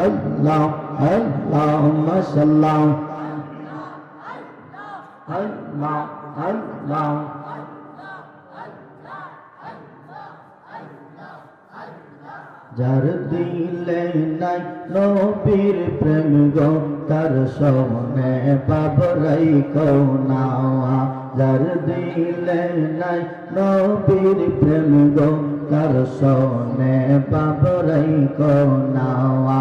আল্লাহ আল্লাহ মাশাল্লাহ আল্লাহ আল্লাহ যার দিলে নাই নবীর প্রেম গো, তার সমনে বাবরাই কৌনাওয়া। যার দিলে নাই নবীর প্রেম গো, তার সনে বাবরাই কৌনাওয়া।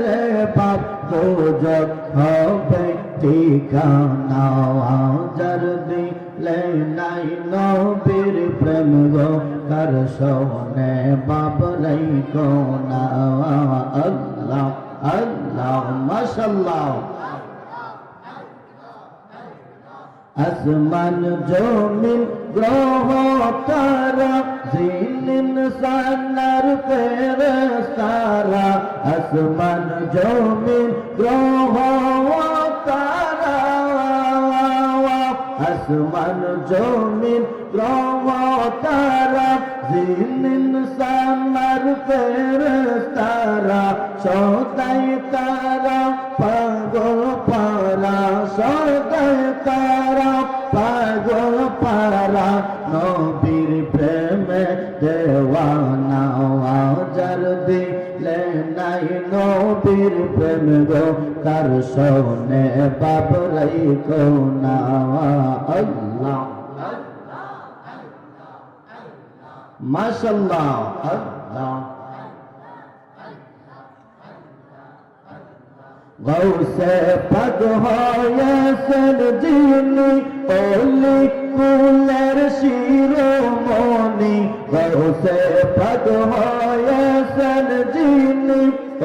রে বাপ দোজক হবে ঠিকানা হাজার দিলে নাই নবীর প্রেম গো, কার সনে বাবরাই কোনা আল্লাহ আল্লাহ, মাশাল্লাহ। আসমান জমিন গ্রহ তারা জিন সানার ফেরেস্তারা আসমান জমিন গ্রহ তারা, আসমান জমিন গ্রহ তারা জিন সানার ফেরেস্তারা সদাই তারা, পাগল পারা সদাই পারা নবীর প্রেমে দেওয়ানা যার দিলে নাই নবীর প্রেম গো, তার সনে বাবরাই কোনা। আল্লাহ, মাশাল্লাহ, আল্লাহ। গৌসে হয়েছেন যিনি অলি কুলের শিরোমণি গৌসে পগ হয়েছেন যিনি।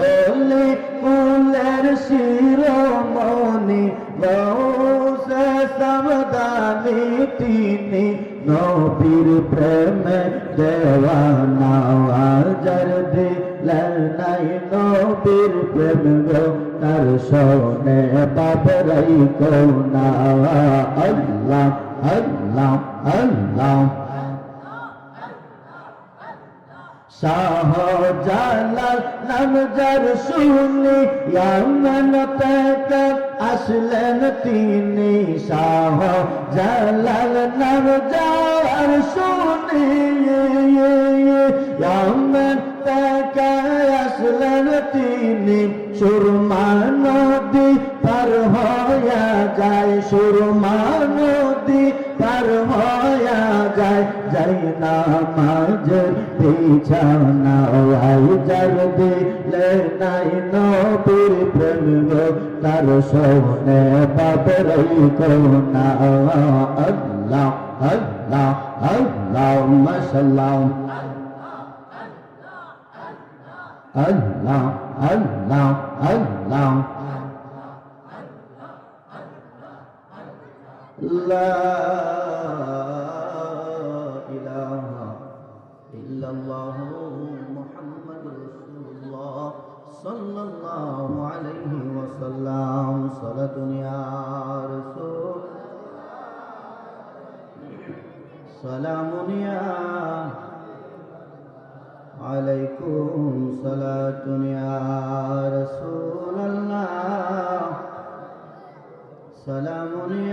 অলি কুলের শিরোমণি গৌসে সমদানি তিনি নবীর প্রেমে দেওয়ানা যার দিলে নাই। নবীর প্রেম গো, তার সোনে বাবরাই কোনা, আল্লাহ আল্লাহ আল্লাহ। শাহ জালাল নাম যার শুনি, ইয়ামন থেকে আসলেন তিনি। শাহ জালাল নাম যার শুনি, ইয়ামন থেকে আসলেন তিনি। সুরমা নদী পার হয়ে যায়, সুরমা নদী যাই না মাঝের বিছানা আই যার দিলে নাই নবীর প্রেম তার সোনে বাবরাই কোনা আল্লাহ আল্লাহ আল্লাহ মাশাল্লাহ আল্লাহ আল্লাহ আল্লাহ لا سلام يا عليكم صلاة يا رسول الله. سلام يا